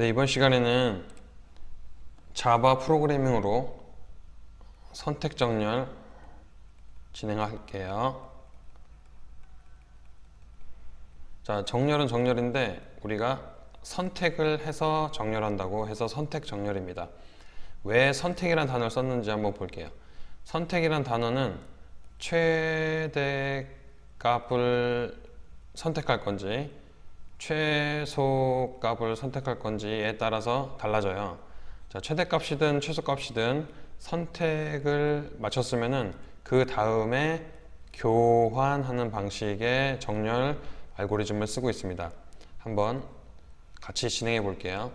네, 이번 시간에는 자바 프로그래밍으로 선택 정렬 진행할게요. 자, 정렬은 정렬인데 우리가 선택을 해서 정렬한다고 해서 선택 정렬입니다. 왜 선택이란 단어를 썼는지 한번 볼게요. 선택이란 단어는 최대 값을 선택할 건지 최소 값을 선택할 건지에 따라서 달라져요. 자, 최대 값이든 최소 값이든 선택을 마쳤으면은 그 다음에 교환하는 방식의 정렬 알고리즘을 쓰고 있습니다. 한번 같이 진행해 볼게요.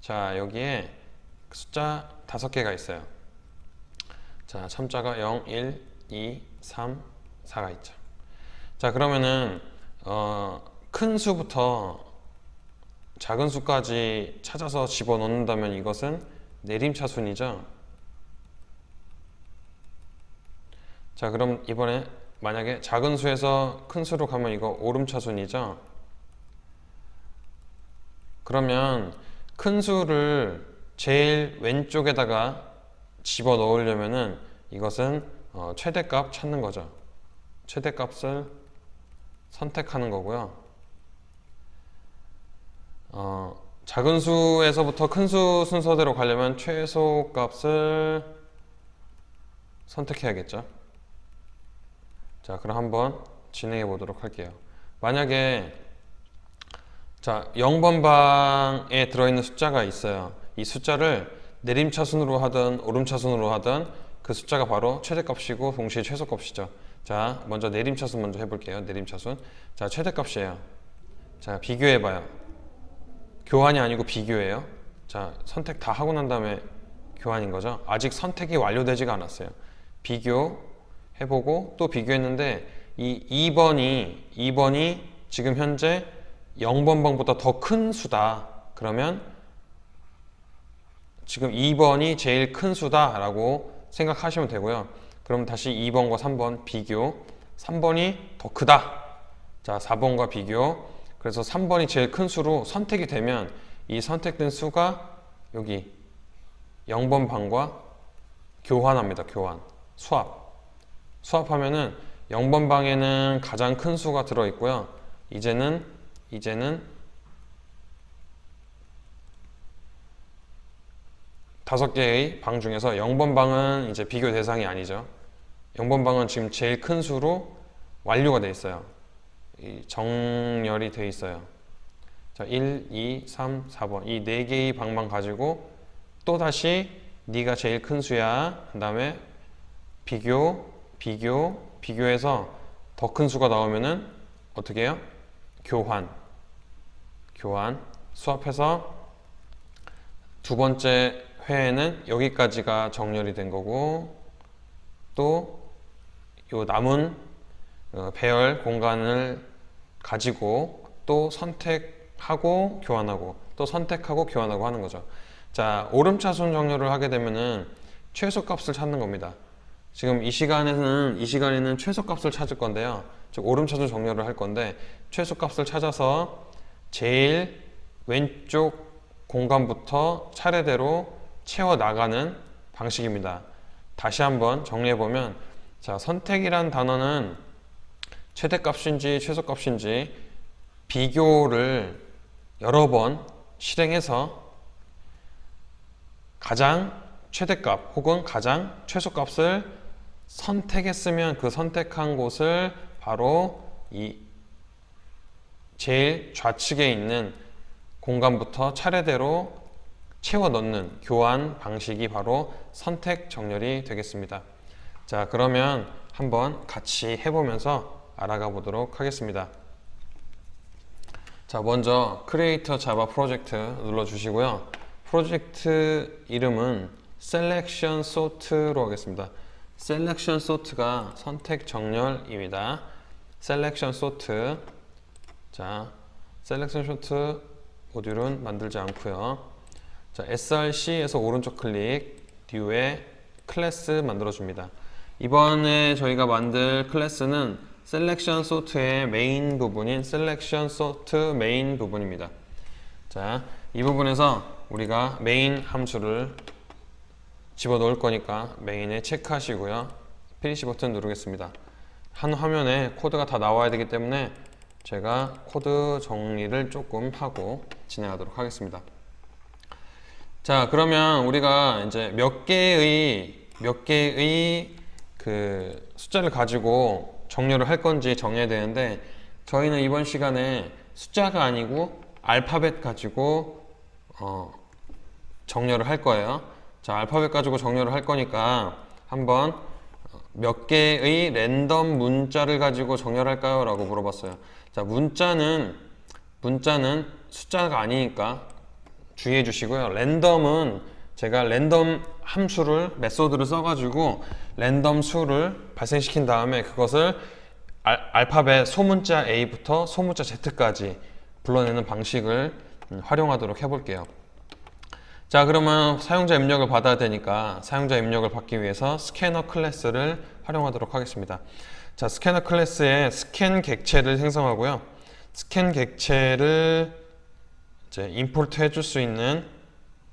자, 여기에 숫자 다섯 개가 있어요. 자, 참자가 0, 1, 2, 3, 4가 있죠. 자, 그러면은 어, 큰 수부터 작은 수까지 찾아서 집어넣는다면 이것은 내림차순이죠. 자, 그럼 이번에 만약에 작은 수에서 큰 수로 가면 이거 오름차순이죠. 그러면 큰 수를 제일 왼쪽에다가 집어 넣으려면은 이것은 어, 최대값 찾는 거죠. 최대값을 선택하는 거고요. 어, 작은 수에서부터 큰 수 순서대로 가려면 최소 값을 선택해야겠죠. 자, 그럼 한번 진행해 보도록 할게요. 만약에 자, 0번 방에 들어있는 숫자가 있어요. 이 숫자를 내림차순으로 하든 오름차순으로 하든 그 숫자가 바로 최대값이고 동시에 최소값이죠. 자, 먼저 내림차순 먼저 해볼게요. 내림차순. 자, 최대값이에요. 자, 비교해봐요. 교환이 아니고 비교예요. 자, 선택 다 하고 난 다음에 교환인 거죠. 아직 선택이 완료되지가 않았어요. 비교 해보고 또 비교했는데 이 2번이 2번이 지금 현재 0번 방보다 더 큰 수다. 그러면 지금 2번이 제일 큰 수다라고 생각하시면 되고요. 그럼 다시 2번과 3번 비교. 3번이 더 크다. 자, 4번과 비교. 그래서 3번이 제일 큰 수로 선택이 되면 이 선택된 수가 여기 0번 방과 교환합니다. 교환. 수합. 수합하면은 0번 방에는 가장 큰 수가 들어 있고요. 이제는 이제는 다섯 개의 방 중에서 0번 방은 이제 비교 대상이 아니죠. 0번 방은 지금 제일 큰 수로 완료가 돼 있어요. 이 정렬이 돼 있어요. 자, 1, 2, 3, 4번 이 네 개의 방만 가지고 또 다시 네가 제일 큰 수야. 그다음에 비교, 비교, 비교해서 더 큰 수가 나오면은 어떻게 해요? 교환, 교환 수합해서 두 번째 회에는 여기까지가 정렬이 된 거고 또 요 남은 어, 배열 공간을 가지고 또 선택하고 교환하고 또 선택하고 교환하고 하는 거죠. 자, 오름차순 정렬을 하게 되면은 최소값을 찾는 겁니다. 지금 이 시간에는 이 시간에는 최소값을 찾을 건데요. 즉 오름차순 정렬을 할 건데 최소값을 찾아서 제일 왼쪽 공간부터 차례대로 채워 나가는 방식입니다. 다시 한번 정리해 보면 자, 선택이란 단어는 최대값인지 최소값인지 비교를 여러 번 실행해서 가장 최대값 혹은 가장 최소값을 선택했으면 그 선택한 곳을 바로 이 제일 좌측에 있는 공간부터 차례대로 채워 넣는 교환 방식이 바로 선택 정렬이 되겠습니다. 자, 그러면 한번 같이 해보면서 알아가 보도록 하겠습니다. 자, 먼저 크리에이터 자바 프로젝트 눌러 주시고요. 프로젝트 이름은 셀렉션 소트로 하겠습니다. 셀렉션 소트가 선택 정렬입니다. 셀렉션 소트. 자, 셀렉션 소트 모듈은 만들지 않고요. 자, src에서 오른쪽 클릭, 듀에 클래스 만들어 줍니다. 이번에 저희가 만들 클래스는 셀렉션 소트의 메인 부분인 셀렉션 소트 메인 부분입니다. 자, 이 부분에서 우리가 메인 함수를 집어 넣을 거니까 메인에 체크하시고요. 피니시 버튼 누르겠습니다. 한 화면에 코드가 다 나와야 되기 때문에 제가 코드 정리를 조금 하고 진행하도록 하겠습니다. 자, 그러면 우리가 이제 몇 개의 몇 개의 그 숫자를 가지고 정렬을 할 건지 정해야 되는데 저희는 이번 시간에 숫자가 아니고 알파벳 가지고 어, 정렬을 할 거예요. 자, 알파벳 가지고 정렬을 할 거니까 한번 몇 개의 랜덤 문자를 가지고 정렬할까요? 라고 물어봤어요. 자, 문자는 문자는 숫자가 아니니까 주의해 주시고요. 랜덤은 제가 랜덤 함수를 메소드를 써가지고 랜덤 수를 발생시킨 다음에 그것을 알, 알파벳 소문자 A부터 소문자 Z까지 불러내는 방식을 음, 활용하도록 해볼게요. 자 그러면 사용자 입력을 받아야 되니까 사용자 입력을 받기 위해서 스캐너 클래스를 활용하도록 하겠습니다. 자 스캐너 클래스에 스캔 객체를 생성하고요. 스캔 객체를 이제 임포트 해줄 수 있는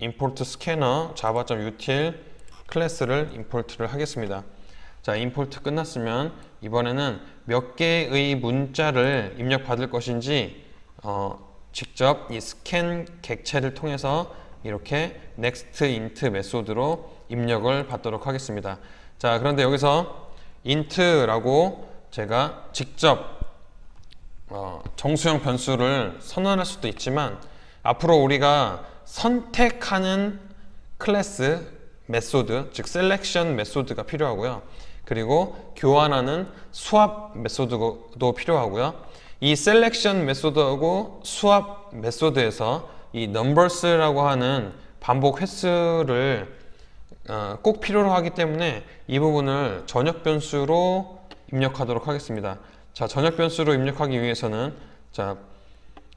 import scanner java.util 클래스를 임포트를 하겠습니다. 자, 임포트 끝났으면 이번에는 몇 개의 문자를 입력받을 것인지 어, 직접 이 스캔 객체를 통해서 이렇게 next int 메소드로 입력을 받도록 하겠습니다. 자, 그런데 여기서 int라고 제가 직접 어, 정수형 변수를 선언할 수도 있지만 앞으로 우리가 선택하는 클래스 메소드, 즉 셀렉션 메소드가 필요하고요. 그리고 교환하는 수합 메소드도 필요하고요. 이 셀렉션 메소드하고 수합 메소드에서 이 numbers라고 하는 반복 횟수를 어, 꼭 필요로 하기 때문에 이 부분을 전역 변수로 입력하도록 하겠습니다. 자, 전역 변수로 입력하기 위해서는 자,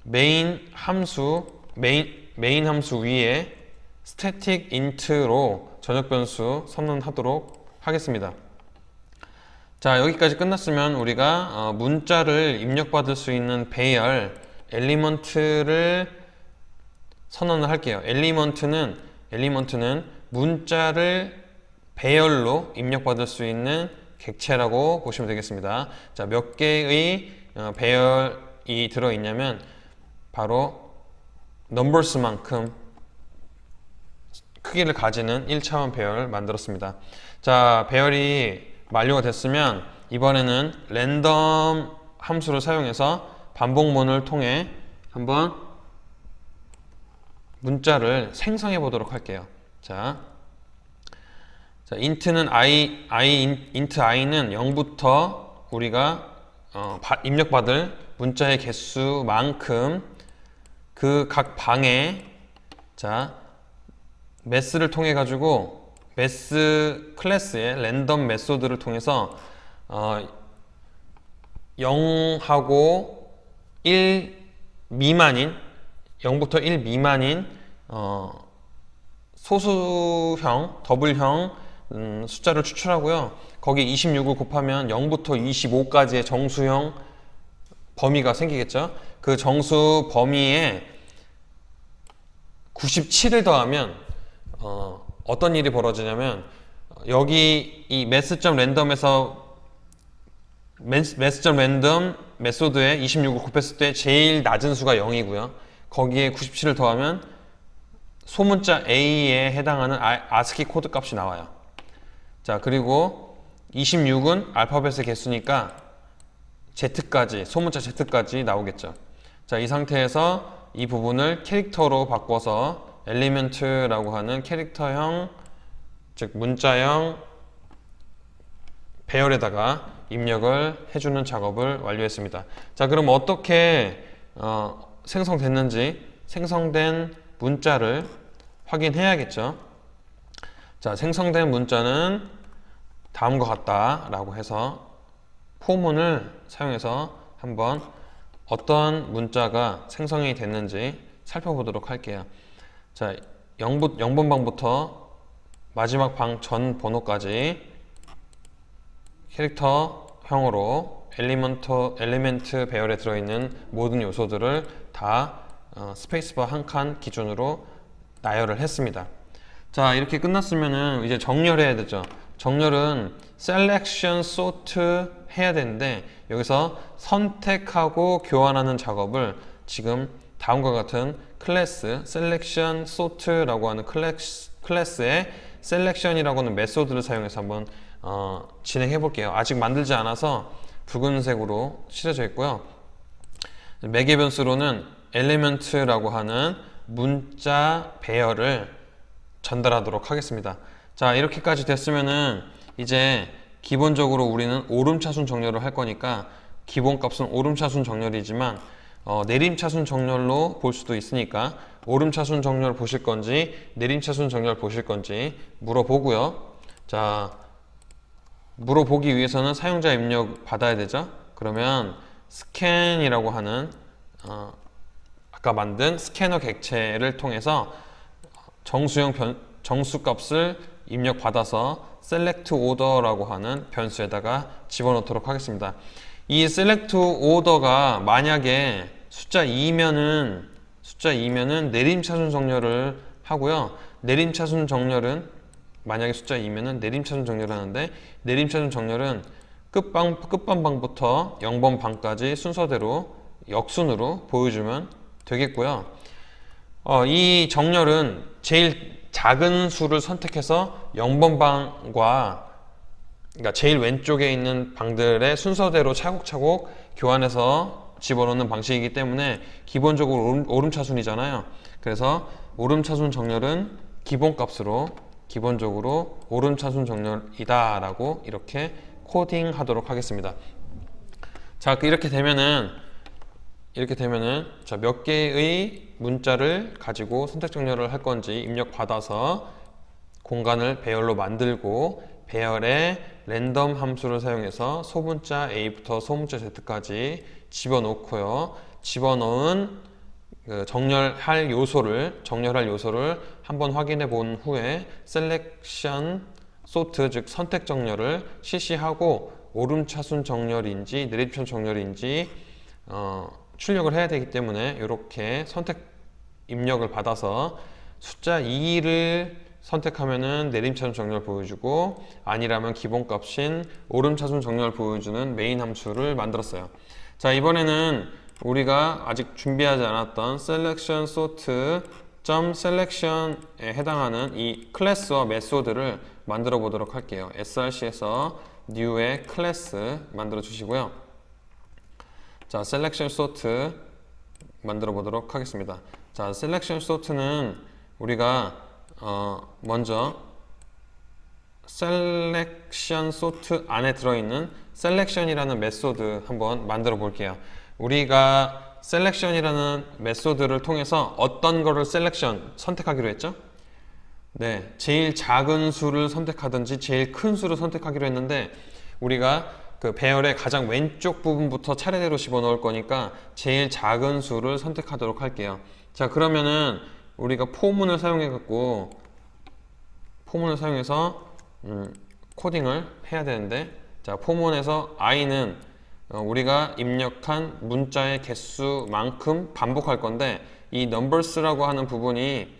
메인 함수 메인 메인 함수 위에 static int로 전역 변수 선언하도록 하겠습니다. 자, 여기까지 끝났으면 우리가 어, 문자를 입력받을 수 있는 배열 엘리먼트를 선언을 할게요. 엘리먼트는 엘리먼트는 문자를 배열로 입력받을 수 있는 객체라고 보시면 되겠습니다. 자, 몇 개의 어, 배열이 들어 있냐면 바로 넘버스만큼 크기를 가지는 1차원 배열 만들었습니다. 자, 배열이 만료가 됐으면 이번에는 랜덤 함수를 사용해서 반복문을 통해 한번 문자를 생성해 보도록 할게요. 자, 자 int는 i, int i는 0부터 우리가 어, 바, 입력받을 문자의 개수만큼 그 각 방에 자 매스를 통해 가지고 매스 클래스의 랜덤 메소드를 통해서 어, 0하고 1 미만인 0부터 1 미만인 어, 소수형, 더블형 음, 숫자를 추출하고요. 거기 26을 곱하면 0부터 25까지의 정수형 범위가 생기겠죠. 그 정수 범위에 97을 더하면 어, 어떤 일이 벌어지냐면 여기 이 매스점 랜덤에서 매스점 랜덤 메소드에 26을 곱했을 때 제일 낮은 수가 0이고요. 거기에 97을 더하면 소문자 A에 해당하는 아 스키 코드 값이 나와요. 자, 그리고 26은 알파벳의 개수니까 Z까지, 소문자 Z까지 나오겠죠. 자, 이 상태에서 이 부분을 캐릭터로 바꿔서 엘리멘트라고 하는 캐릭터형, 즉 문자형 배열에다가 입력을 해주는 작업을 완료했습니다. 자, 그럼 어떻게 어, 생성됐는지 생성된 문자를 확인해야겠죠. 자, 생성된 문자는 다음과 같다 라고 해서 포문을 사용해서 한번 어떤 문자가 생성이 됐는지 살펴보도록 할게요. 자, 0부, 0번 방부터 마지막 방 전 번호까지 캐릭터형으로 엘리먼트, 엘리멘트 배열에 들어있는 모든 요소들을 다 어, 스페이스바 한 칸 기준으로 나열을 했습니다. 자 이렇게 끝났으면은 이제 정렬해야 되죠. 정렬은 selection sort 해야 되는데 여기서 선택하고 교환하는 작업을 지금 다음과 같은 클래스 selection sort라고 하는 클래스, 클래스의 selection이라고 하는 메소드를 사용해서 한번 어, 진행해 볼게요. 아직 만들지 않아서 붉은색으로 칠해져 있고요. 매개 변수로는 element라고 하는 문자 배열을 전달하도록 하겠습니다. 자, 이렇게까지 됐으면은 이제 기본적으로 우리는 오름차순 정렬을 할 거니까 기본값은 오름차순 정렬이지만 어, 내림차순 정렬로 볼 수도 있으니까 오름차순 정렬 보실 건지 내림차순 정렬 보실 건지 물어보고요. 자, 물어보기 위해서는 사용자 입력 받아야 되죠. 그러면 스캔이라고 하는 어, 아까 만든 스캐너 객체를 통해서 정수형 변, 정수값을 입력 받아서 select order라고 하는 변수에다가 집어넣도록 하겠습니다. 이 select order가 만약에 숫자 2면은 숫자 2면은 내림차순 정렬을 하고요. 내림차순 정렬은 만약에 숫자 2면은 내림차순 정렬을 하는데 내림차순 정렬은 끝방 끝반방부터 0번 방까지 순서대로 역순으로 보여주면 되겠고요. 어, 이 정렬은 제일 작은 수를 선택해서 0번 방과 그러니까 제일 왼쪽에 있는 방들의 순서대로 차곡차곡 교환해서 집어넣는 방식이기 때문에 기본적으로 오름, 오름차순이잖아요. 그래서 오름차순 정렬은 기본값으로 기본적으로 오름차순 정렬이다라고 이렇게 코딩하도록 하겠습니다. 자 이렇게 되면은 이렇게 되면은 자몇 개의 문자를 가지고 선택 정렬을 할 건지 입력 받아서 공간을 배열로 만들고 배열에 랜덤 함수를 사용해서 소문자 A부터 소문자 Z까지 집어넣고요. 집어넣은 그 정렬할 요소를 정렬할 요소를 한번 확인해 본 후에 셀렉션 소트 즉 선택 정렬을 실시하고 오름차순 정렬인지 내림차순 정렬인지 어, 출력을 해야 되기 때문에 이렇게 선택 입력을 받아서 숫자 2를 선택하면은 내림차순 정렬 보여주고 아니라면 기본값인 오름차순 정렬 보여주는 메인 함수를 만들었어요. 자 이번에는 우리가 아직 준비하지 않았던 selection sort 점 selection에 해당하는 이 클래스와 메소드를 만들어 보도록 할게요. src에서 new의 클래스 만들어 주시고요. 자, selection sort 만들어 보도록 하겠습니다. 자, selection sort는 우리가 어, 먼저 selection sort 안에 들어있는 selection이라는 메소드 한번 만들어 볼게요. 우리가 selection이라는 메소드를 통해서 어떤 거를 selection 선택하기로 했죠? 네, 제일 작은 수를 선택하든지 제일 큰 수를 선택하기로 했는데 우리가 그 배열의 가장 왼쪽 부분부터 차례대로 집어넣을 거니까 제일 작은 수를 선택하도록 할게요. 자, 그러면은 우리가 포문을 사용해 갖고 포문을 사용해서 음, 코딩을 해야 되는데 자, 포문에서 i는 어, 우리가 입력한 문자의 개수만큼 반복할 건데 이 numbers라고 하는 부분이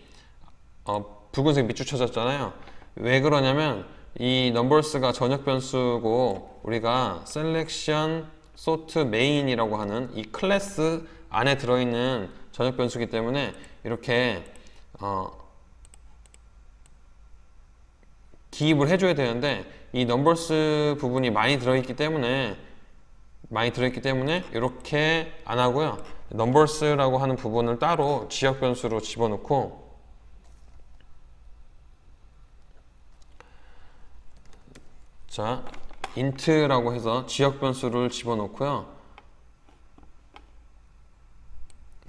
어, 붉은색 밑줄 쳐졌잖아요. 왜 그러냐면 이 numbers가 전역 변수고 우리가 selection sort main이라고 하는 이 클래스 안에 들어있는 전역 변수기 때문에 이렇게 어, 기입을 해줘야 되는데 이 numbers 부분이 많이 들어있기 때문에 많이 들어있기 때문에 이렇게 안 하고요. numbers라고 하는 부분을 따로 지역 변수로 집어넣고 자, int라고 해서 지역 변수를 집어넣고요.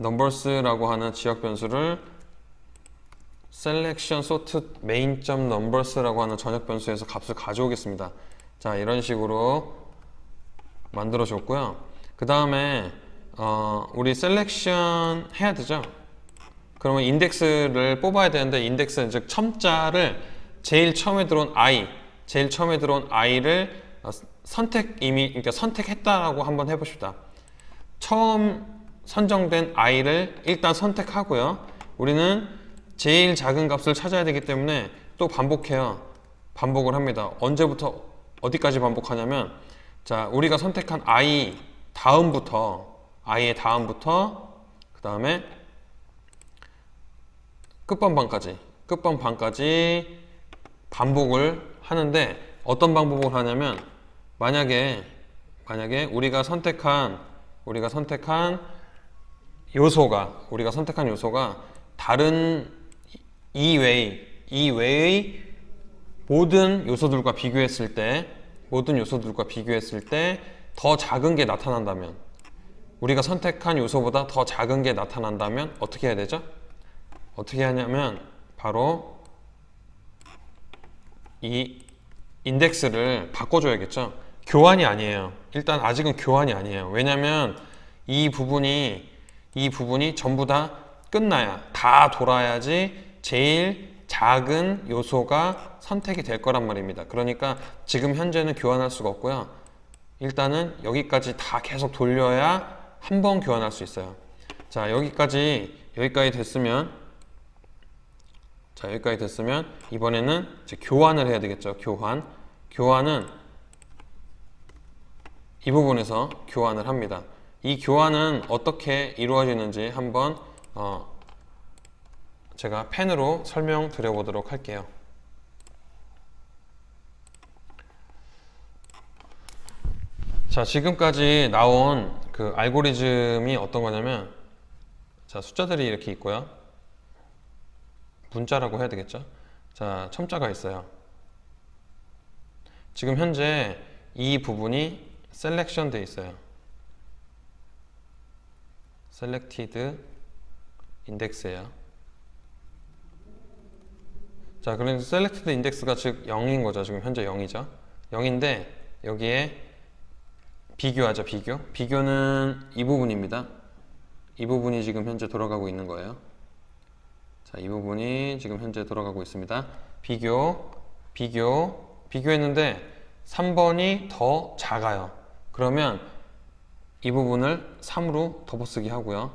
numbers라고 하는 지역 변수를 selection sort main.numbers라고 하는 전역 변수에서 값을 가져오겠습니다. 자, 이런 식으로 만들어 줬고요. 그 다음에 어, 우리 selection 해야 되죠. 그러면 인덱스를 뽑아야 되는데 인덱스 즉 첨자를 제일 처음에 들어온 i, 제일 처음에 들어온 i를 어, 선택 이미 그러니까 선택했다라고 한번 해봅시다. 처음 선정된 i를 일단 선택하고요. 우리는 제일 작은 값을 찾아야 되기 때문에 또 반복해요. 반복을 합니다. 언제부터 어디까지 반복하냐면 자, 우리가 선택한 i 다음부터 i의 다음부터 그 다음에 끝번방까지 끝번방까지 반복을 하는데 어떤 방법을 하냐면 만약에 만약에 우리가 선택한 우리가 선택한 요소가 우리가 선택한 요소가 다른 이외의 이외의 모든 요소들과 비교했을 때 모든 요소들과 비교했을 때 더 작은 게 나타난다면 우리가 선택한 요소보다 더 작은 게 나타난다면 어떻게 해야 되죠? 어떻게 하냐면 바로 이 인덱스를 바꿔줘야겠죠. 교환이 아니에요. 일단 아직은 교환이 아니에요. 왜냐면 이 부분이 이 부분이 전부 다 끝나야 다 돌아야지 제일 작은 요소가 선택이 될 거란 말입니다. 그러니까 지금 현재는 교환할 수가 없고요. 일단은 여기까지 다 계속 돌려야 한 번 교환할 수 있어요. 자, 여기까지 여기까지 됐으면 자, 여기까지 됐으면 이번에는 이제 교환을 해야 되겠죠. 교환. 교환은 이 부분에서 교환을 합니다. 이 교환은 어떻게 이루어지는지 한번 어, 제가 펜으로 설명드려 보도록 할게요. 자, 지금까지 나온 그 알고리즘이 어떤 거냐면 자, 숫자들이 이렇게 있고요. 문자라고 해야 되겠죠? 자, 첨자가 있어요. 지금 현재 이 부분이 셀렉션 돼 있어요. selected index예요. 자, 그래서 selected index가 즉 0인 거죠. 지금 현재 0이죠. 0인데 여기에 비교하죠, 비교. 비교는 이 부분입니다. 이 부분이 지금 현재 돌아가고 있는 거예요. 자, 이 부분이 지금 현재 돌아가고 있습니다. 비교, 비교, 비교했는데 3번이 더 작아요. 그러면 이 부분을 3으로 덮어쓰기 하고요.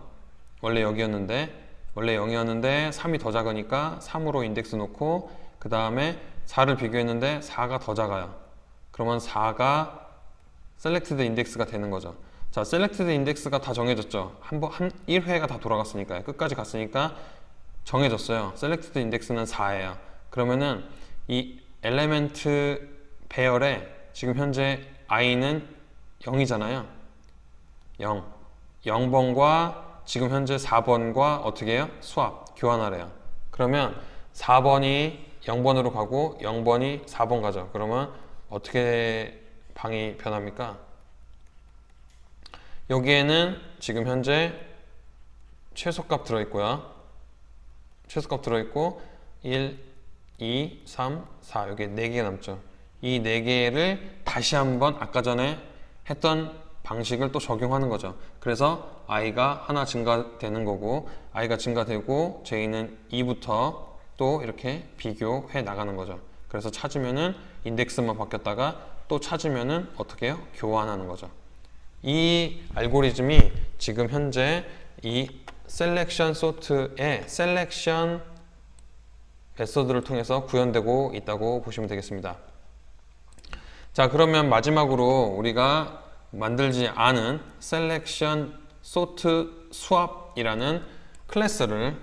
원래 여기였는데 원래 0이었는데 3이 더 작으니까 3으로 인덱스 놓고 그 다음에 4를 비교했는데 4가 더 작아요. 그러면 4가 셀렉티드 인덱스가 되는 거죠. 자, 셀렉티드 인덱스가 다 정해졌죠. 한 번, 한 1회가 다 돌아갔으니까요. 끝까지 갔으니까 정해졌어요. 셀렉티드 인덱스는 4예요. 그러면은 이 엘레멘트 배열에 지금 현재 i는 0이잖아요. 0. 0번과 지금 현재 4번과 어떻게 해요? 수합, 교환하래요. 그러면 4번이 0번으로 가고 0번이 4번 가죠. 그러면 어떻게 방이 변합니까? 여기에는 지금 현재 최소값 들어있고요. 최소값 들어있고 1, 2, 3, 4 여기 4개 남죠. 이 4개를 다시 한번 아까 전에 했던 방식을 또 적용하는 거죠. 그래서 i가 하나 증가되는 거고 i가 증가되고 j는 2부터 또 이렇게 비교해 나가는 거죠. 그래서 찾으면은 인덱스만 바뀌었다가 또 찾으면은 어떻게 해요? 교환하는 거죠. 이 알고리즘이 지금 현재 이 셀렉션 소트의 셀렉션 메소드를 통해서 구현되고 있다고 보시면 되겠습니다. 자, 그러면 마지막으로 우리가 만들지 않은 셀렉션 소트 수압이라는 클래스를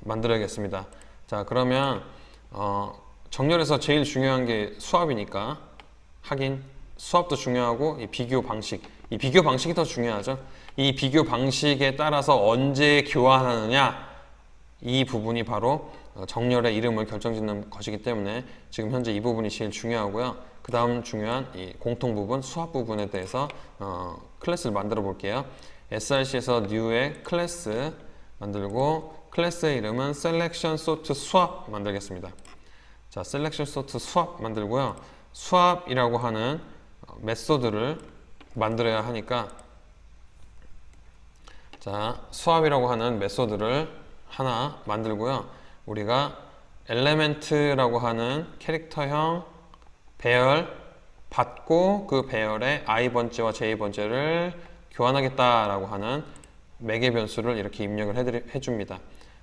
만들어야겠습니다. 자, 그러면 어, 정렬에서 제일 중요한 게 수압이니까 하긴 수압도 중요하고 이 비교 방식, 이 비교 방식이 더 중요하죠. 이 비교 방식에 따라서 언제 교환하느냐 이 부분이 바로 어, 정렬의 이름을 결정짓는 것이기 때문에 지금 현재 이 부분이 제일 중요하고요. 그 다음 중요한 이 공통 부분, 수합 부분에 대해서 어, 클래스를 만들어 볼게요. src에서 new의 클래스 만들고 클래스의 이름은 selection sort swap 만들겠습니다. 자, selection sort swap 만들고요. swap이라고 하는 메소드를 만들어야 하니까 자, swap이라고 하는 메소드를 하나 만들고요. 우리가 element라고 하는 캐릭터형 배열 받고 그 배열의 i 번째와 j 번째를 교환하겠다라고 하는 매개 변수를 이렇게 입력을 해줍니다.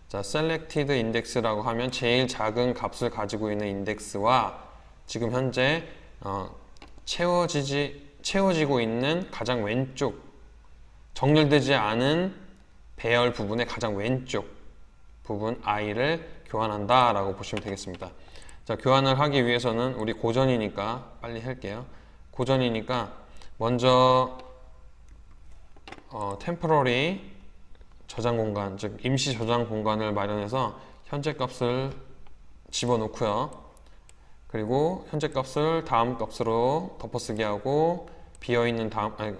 자, selected index라고 하면 제일 작은 값을 가지고 있는 인덱스와 지금 현재 어, 채워지지 채워지고 있는 가장 왼쪽 정렬되지 않은 배열 부분의 가장 왼쪽 부분 i를 교환한다 라고 보시면 되겠습니다. 자, 교환을 하기 위해서는 우리 고전이니까 빨리 할게요. 고전이니까 먼저 어, temporary 저장 공간, 즉 임시 저장 공간을 마련해서 현재 값을 집어넣고요. 그리고 현재 값을 다음 값으로 덮어쓰기 하고 비어 있는 다음 아니,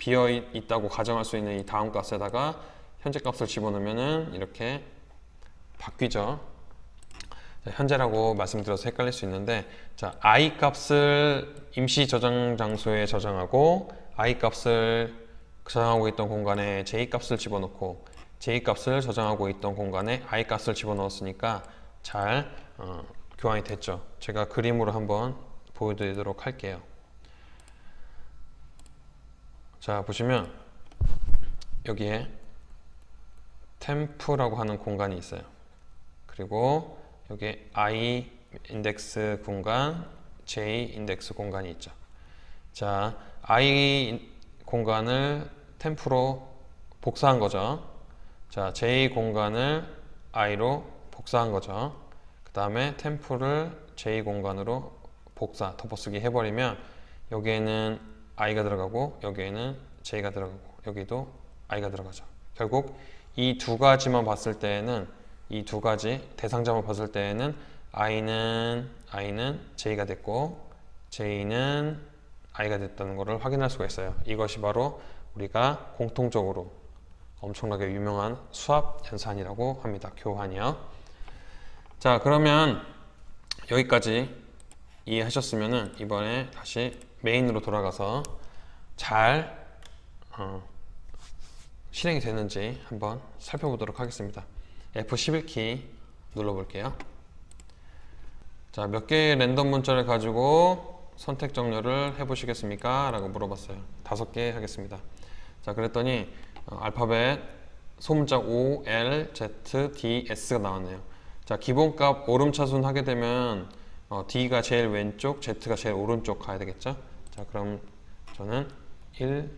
비어 있- 있다고 가정할 수 있는 이 다음 값에다가 현재 값을 집어넣으면은 이렇게 바뀌죠. 자, 현재라고 말씀드려서 헷갈릴 수 있는데 자 i 값을 임시 저장 장소에 저장하고 i 값을 저장하고 있던 공간에 j 값을 집어넣고 j 값을 저장하고 있던 공간에 i 값을 집어넣었으니까 잘 어, 교환이 됐죠. 제가 그림으로 한번 보여드리도록 할게요. 자 보시면 여기에 템프라고 하는 공간이 있어요. 그리고 여기 i 인덱스 공간, j 인덱스 공간이 있죠. 자, i 공간을 템프로 복사한 거죠. 자, j 공간을 i로 복사한 거죠. 그 다음에 템프를 j 공간으로 복사, 덮어쓰기 해버리면 여기에는 i가 들어가고 여기에는 j가 들어가고 여기도 i가 들어가죠. 결국 이 두 가지만 봤을 때에는 이 두 가지 대상자만 봤을 때에는 i는 i는 j가 됐고 j는 i가 됐다는 것을 확인할 수가 있어요. 이것이 바로 우리가 공통적으로 엄청나게 유명한 수합 연산이라고 합니다. 교환이요. 자, 그러면 여기까지 이해하셨으면은 이번에 다시 메인으로 돌아가서 잘 어, 실행이 되는지 한번 살펴보도록 하겠습니다. F11키 눌러볼게요. 자, 몇 개의 랜덤 문자를 가지고 선택 정렬을 해보시겠습니까? 라고 물어봤어요. 다섯 개 하겠습니다. 자, 그랬더니 어, 알파벳 소문자 O, L, Z, D, S가 나왔네요. 자, 기본값 오름차순 하게 되면 어, D가 제일 왼쪽, Z가 제일 오른쪽 가야 되겠죠? 자, 그럼 저는 1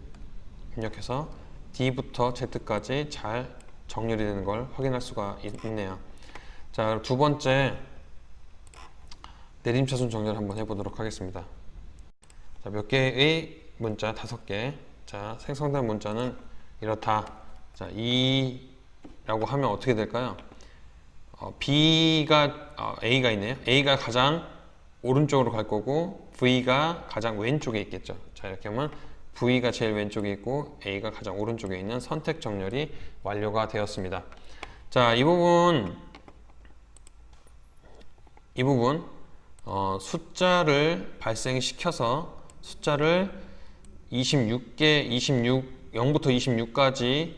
입력해서 D부터 Z까지 잘 정렬이 되는 걸 확인할 수가 있, 있네요. 자, 두 번째 내림차순 정렬 한번 해보도록 하겠습니다. 자, 몇 개의 문자 다섯 개. 자, 생성된 문자는 이렇다. 자, 2라고 하면 어떻게 될까요? 어, B가 어, A가 있네요. A가 가장 오른쪽으로 갈 거고 V가 가장 왼쪽에 있겠죠. 자, 이렇게 하면 V가 제일 왼쪽에 있고 A가 가장 오른쪽에 있는 선택 정렬이 완료가 되었습니다. 자, 이 부분 이 부분 어, 숫자를 발생시켜서 숫자를 26개, 26, 0부터 26까지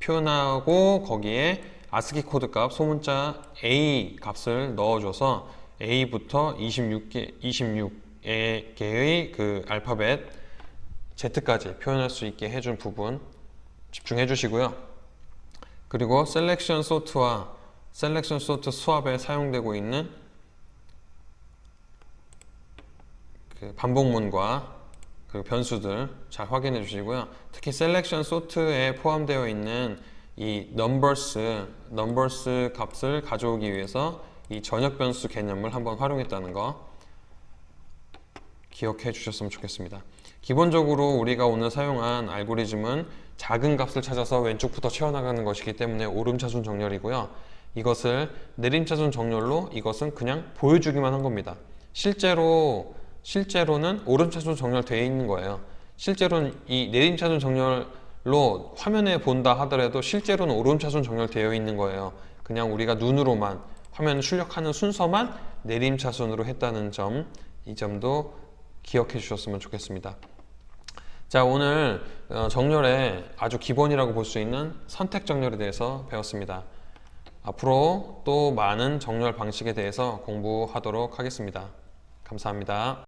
표현하고 거기에 아스키 코드 값 소문자 A 값을 넣어줘서 A부터 26개, 26개의 그 알파벳 Z까지 표현할 수 있게 해준 부분 집중해 주시고요. 그리고 셀렉션 소트와 셀렉션 소트 수합에 사용되고 있는 그 반복문과 그 변수들 잘 확인해 주시고요. 특히 셀렉션 소트에 포함되어 있는 이 numbers, numbers 값을 가져오기 위해서 이 전역 변수 개념을 한번 활용했다는 거 기억해 주셨으면 좋겠습니다. 기본적으로 우리가 오늘 사용한 알고리즘은 작은 값을 찾아서 왼쪽부터 채워나가는 것이기 때문에 오름차순 정렬이고요. 이것을 내림차순 정렬로 이것은 그냥 보여주기만 한 겁니다. 실제로 실제로는 오름차순 정렬되어 있는 거예요. 실제로는 이 내림차순 정렬로 화면에 본다 하더라도 실제로는 오름차순 정렬되어 있는 거예요. 그냥 우리가 눈으로만 화면 출력하는 순서만 내림차순으로 했다는 점, 이 점도 기억해 주셨으면 좋겠습니다. 자, 오늘 어, 정렬의 아주 기본이라고 볼 수 있는 선택 정렬에 대해서 배웠습니다. 앞으로 또 많은 정렬 방식에 대해서 공부하도록 하겠습니다. 감사합니다.